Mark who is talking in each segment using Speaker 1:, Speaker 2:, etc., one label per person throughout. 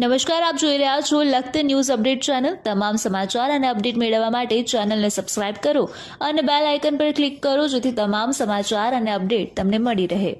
Speaker 1: નમસ્કાર, આપ જોઈ રહ્યા છો લખત ન્યૂઝ અપડેટ ચેનલ. તમામ સમાચાર અને અપડેટ મેળવવા માટે ચેનલને સબસ્ક્રાઇબ કરો અને બેલ આઇકન પર ક્લિક કરો જેથી તમામ સમાચાર અને અપડેટ તમને મળી રહે.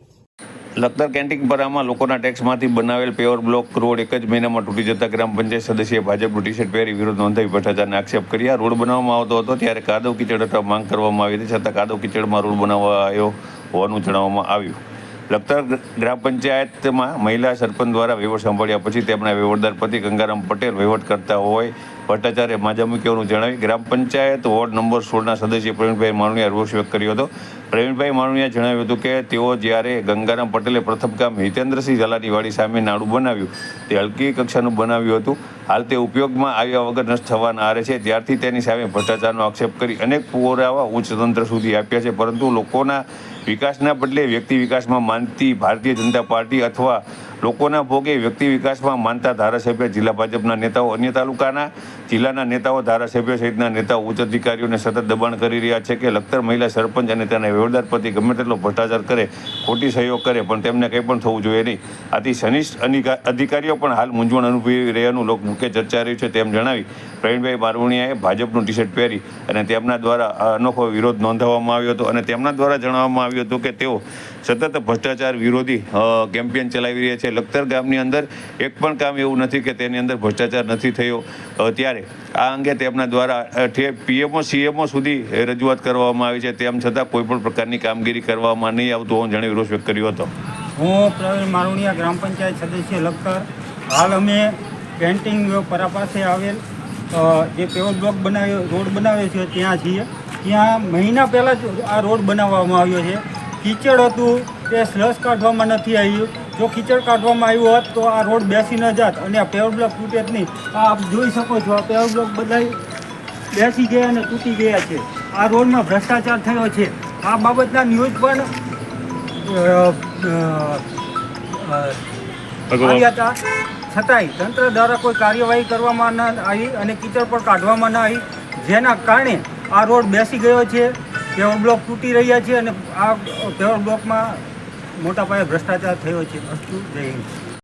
Speaker 2: લખતર કેન્ટીન પરામાં લોકોના ટેક્સમાંથી બનાવેલ પેવર બ્લોક રોડ એક જ મહિનામાં તૂટી જતા ગ્રામ પંચાયત સદસ્યએ ભાજપનું ટી શર્ટ પહેરી વિરોધ નોંધાવી ભ્રષ્ટાચારને આક્ષેપ કર્યા. રોડ બનાવવામાં આવતો હતો ત્યારે કાદવ કિચડ અથવા માંગ કરવામાં આવી હતી. છતાં કાદવ કિચડમાં રોડ બનાવવા આવ્યો હોવાનું જણાવવામાં આવ્યું. લખતર ગ્રામ પંચાયતમાં મહિલા સરપંચ દ્વારા વહીવટ સંભાળ્યા પછી તેમના વહીવટદાર પતિ ગંગારામ પટેલ વહીવટ કરતા હોય, ભટ્ટાચાર્ય માજા મૂક્યાનું જણાવી ગ્રામ પંચાયત વોર્ડ નંબર સોળના સદસ્ય પ્રવીણભાઈ માણુનિયા રોષ વ્યક્ત કર્યો હતો. પ્રવીણભાઈ માણુનિયા જણાવ્યું હતું કે તેઓ જ્યારે ગંગારામ પટેલે પ્રથમ કામ હિતેન્દ્રસિંહ ઝાલાની વાડી સામે નાડું બનાવ્યું, તે હલકી કક્ષાનું બનાવ્યું હતું. હાલ તે ઉપયોગમાં આવ્યા વગર નષ્ટ થવાના આરે છે. ત્યારથી તેની સામે ભ્રષ્ટાચારનો આક્ષેપ કરી અનેક પુરાવા ઉચ્ચ તંત્ર સુધી આપ્યા છે. પરંતુ લોકોના વિકાસના બદલે વ્યક્તિ વિકાસમાં માનતી ભારતીય જનતા પાર્ટી અથવા લોકોના ભોગે વ્યક્તિ વિકાસમાં માનતા ધારાસભ્ય જિલ્લા ભાજપના નેતાઓ, અન્ય તાલુકાના જિલ્લાના નેતાઓ, ધારાસભ્ય સહિતના નેતાઓ ઉચ્ચ અધિકારીઓને સતત દબાણ કરી રહ્યા છે કે લખતર મહિલા સરપંચ અને તેના વ્યવહારદાર પતિ ગમે તેટલો ભ્રષ્ટાચાર કરે, ખોટી સહયોગ કરે, પણ તેમને કંઈ પણ થવું જોઈએ નહીં. આથી શનિષ્ઠ અધિકારીઓ પણ હાલ મૂંઝવણ અનુભવી રહ્યાનું લોક મુખ્ય ચર્ચા રહ્યું છે તેમ જણાવી પ્રવીણભાઈ બારવણીયાએ ભાજપનું ટી શર્ટ પહેરી અને તેમના દ્વારા અનોખો વિરોધ નોંધાવવામાં આવ્યો હતો અને તેમના દ્વારા જણાવવામાં આવ્યું હતું કે તેઓ સતત ભ્રષ્ટાચાર વિરોધી કેમ્પેન ચલાવી રહ્યા છે. લખતર ગામની અંદર એક પણ કામ એવું નથી કે તેની અંદર ભ્રષ્ટાચાર નથી થયો. ત્યારે આ અંગે તેમના દ્વારા પીએમઓ, સીએમઓ સુધી રજૂઆત કરવામાં આવી છે. તેમ છતાં કોઈ પણ પ્રકારની કામગીરી કરવામાં નહીં આવતું હોવાનું જણાવી રોષ વ્યક્ત કર્યો હતો.
Speaker 3: હું પ્રવીણ મારુણિયા ગ્રામ પંચાયત સદસ્ય લખતર. હાલ અમે પેન્ટિંગ પરા પાસે આવેલ જે પેવર બ્લોક બનાવ્યો, રોડ બનાવ્યો છે, ત્યાં છીએ. ત્યાં મહિના પહેલાં જ આ રોડ બનાવવામાં આવ્યો છે. કીચડ હતું, તે સ્લસ કાઢવામાં નથી આવ્યું. જો કીચડ કાઢવામાં આવ્યું હોત તો આ રોડ બેસી ન જાત અને આ પેવર બ્લોક તૂટે જ નહીં. આ આપ જોઈ શકો છો આ પેવર બ્લોક બધા બેસી ગયા અને તૂટી ગયા છે. આ રોડમાં ભ્રષ્ટાચાર થયો છે. આ બાબતના ન્યૂઝ પણ આવ્યા હતા. છતાંય તંત્ર દ્વારા કોઈ કાર્યવાહી કરવામાં ન આવી અને કીચડ પણ કાઢવામાં ન આવી. જેના કારણે આ રોડ બેસી ગયો છે. પેવર બ્લોક તૂટી રહ્યા છે અને આ પેવર બ્લોકમાં મોટા પાયે ભ્રષ્ટાચાર થયો છે અસ્તુ જય હિન્દ.